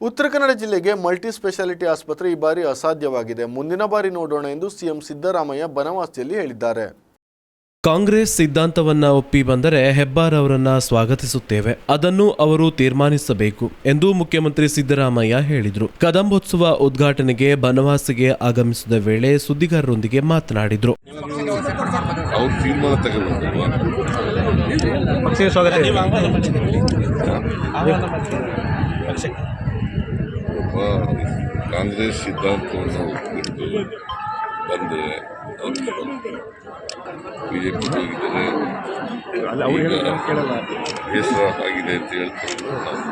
ಉತ್ತರ ಕನ್ನಡ ಜಿಲ್ಲೆಗೆ multi speciality ಆಸ್ಪತ್ರೆ ಈ ಬಾರಿ ಅಸಾಧ್ಯವಾಗಿದೆ. ಮುಂದಿನ ಬಾರಿ ನೋಡೋಣ ಎಂದು ಸಿಎಂ ಸಿದ್ದರಾಮಯ್ಯ ಬನವಾಸಿಯಲ್ಲಿ ಹೇಳಿದ್ದಾರೆ. ಕಾಂಗ್ರೆಸ್ ಸಿದ್ಧಾಂತವನ್ನ ಒಪ್ಪಿ ಬಂದರೆ ಹೆಬ್ಬಾರ್ ಅವರನ್ನ ಸ್ವಾಗತಿಸುತ್ತೇವೆ. ಅದನ್ನು ಅವರು ತೀರ್ಮಾನಿಸಬೇಕು ಎಂದು ಮುಖ್ಯಮಂತ್ರಿ ಸಿದ್ದರಾಮಯ್ಯ ಹೇಳಿದರು. ಕದಂಬೋತ್ಸವ ಉದ್ಘಾಟನೆಗೆ ಬನವಾಸಿಗೆ ಆಗಮಿಸಿದ ವೇಳೆ ಸುದ್ದಿಗಾರರೊಂದಿಗೆ ಮಾತನಾಡಿದರು. ಕಾಂಗ್ರೆಸ್ ಸಿದ್ಧಾಂತವನ್ನು ಬಿಟ್ಟು ಬಂದರೆ ಬಿ ಜೆ ಪಿ ಹೋಗಿದ್ದಾರೆ ಈಗ ಬೇಸರ ಆಗಿದೆ ಅಂತ ಹೇಳ್ತಾರೆ ನಾವು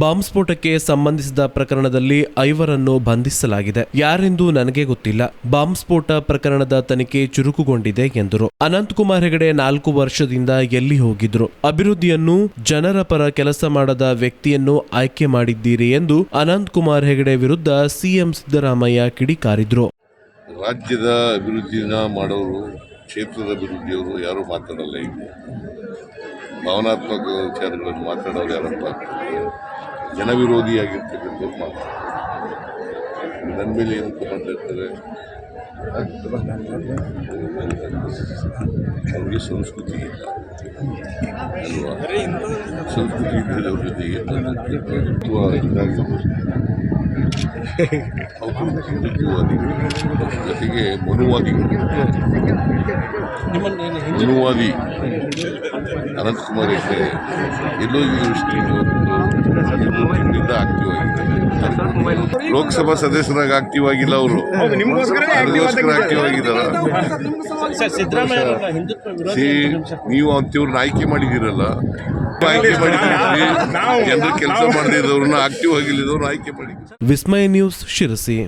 ಬಾಂಬ್ ಸ್ಫೋಟಕ್ಕೆ ಸಂಬಂಧಿಸಿದ ಪ್ರಕರಣದಲ್ಲಿ ಐವರನ್ನು ಬಂಧಿಸಲಾಗಿದೆ. ಯಾರೆಂದು ನನಗೆ ಗೊತ್ತಿಲ್ಲ. ಬಾಂಬ್ ಸ್ಫೋಟ ಪ್ರಕರಣದ ತನಿಖೆ ಚುರುಕುಗೊಂಡಿದೆ ಎಂದರು. ಅನಂತಕುಮಾರ್ ಹೆಗಡೆ ನಾಲ್ಕು ವರ್ಷದಿಂದ ಎಲ್ಲಿ ಹೋಗಿದ್ರು? ಅಭಿವೃದ್ಧಿಯನ್ನು, ಜನರ ಪರ ಕೆಲಸ ಮಾಡದ ವ್ಯಕ್ತಿಯನ್ನು ಆಯ್ಕೆ ಮಾಡಿದ್ದೀರಿ ಎಂದು ಅನಂತಕುಮಾರ್ ಹೆಗಡೆ ವಿರುದ್ಧ ಸಿಎಂ ಸಿದ್ದರಾಮಯ್ಯ ಕಿಡಿಕಾರಿದ್ರು. ರಾಜ್ಯದ ಅಭಿವೃದ್ಧಿನ ಮಾಡೋರು, ಕ್ಷೇತ್ರದ ಅಭಿವೃದ್ಧಿಯವರು ಯಾರು ಮಾತಾಡಲ್ಲ ಈಗ ಭಾವನಾತ್ಮಕ ವಿಚಾರಗಳನ್ನು ಮಾತಾಡೋರು ಯಾರಪ್ಪ ಜನವಿರೋಧಿಯಾಗಿರ್ತಕ್ಕಂಥವ್ರು ಮಾತಾಡ್ತಾರೆ ನನ್ನ ಮೇಲೆ ಏನಂತ ಮಾತಾಡ್ತಾರೆ? ಅವ್ರಿಗೆ ಸಂಸ್ಕೃತಿ ಇಲ್ಲ. ಸಂಸ್ಕೃತಿ ಅವ್ರ ಜೊತೆಗೆ ಇದಾಗಿರ್ಬೋದು ಅವರು ಹಿಂದುತ್ವವಾದಿಗಳು ಜೊತೆಗೆ ಮನುವಾದಿಗಳು ಮನುವಾದಿ ಅನಂತಕುಮಾರ್ ಹೆಗ್ಡೆ ಎಲ್ಲೋ ಆಗಿದ್ದಾರೆ ಲೋಕಸಭಾ ಸದಸ್ಯರಾಗಿ ಆಕ್ಟಿವ್ ಆಗಿಲ್ಲ ಅವರು. ಆಕ್ಟಿವ್ ಸಿ ನೀವು ಅಂತಿವ್ರನ್ನ ಆಯ್ಕೆ ಮಾಡಿದಿರಲ್ಲ ಆಯ್ಕೆ ಮಾಡಿದ್ದೀರಿ. ಜನರು ಕೆಲಸ ಮಾಡದಿದ್ದವ್ರನ್ನ ಆಕ್ಟಿವ್ ಆಗಿಲ್ಲದವ್ರನ್ನ ಆಯ್ಕೆ ಮಾಡಿ ವಿಸ್ಮಯ ನ್ಯೂಸ್ ಶಿರಸಿ.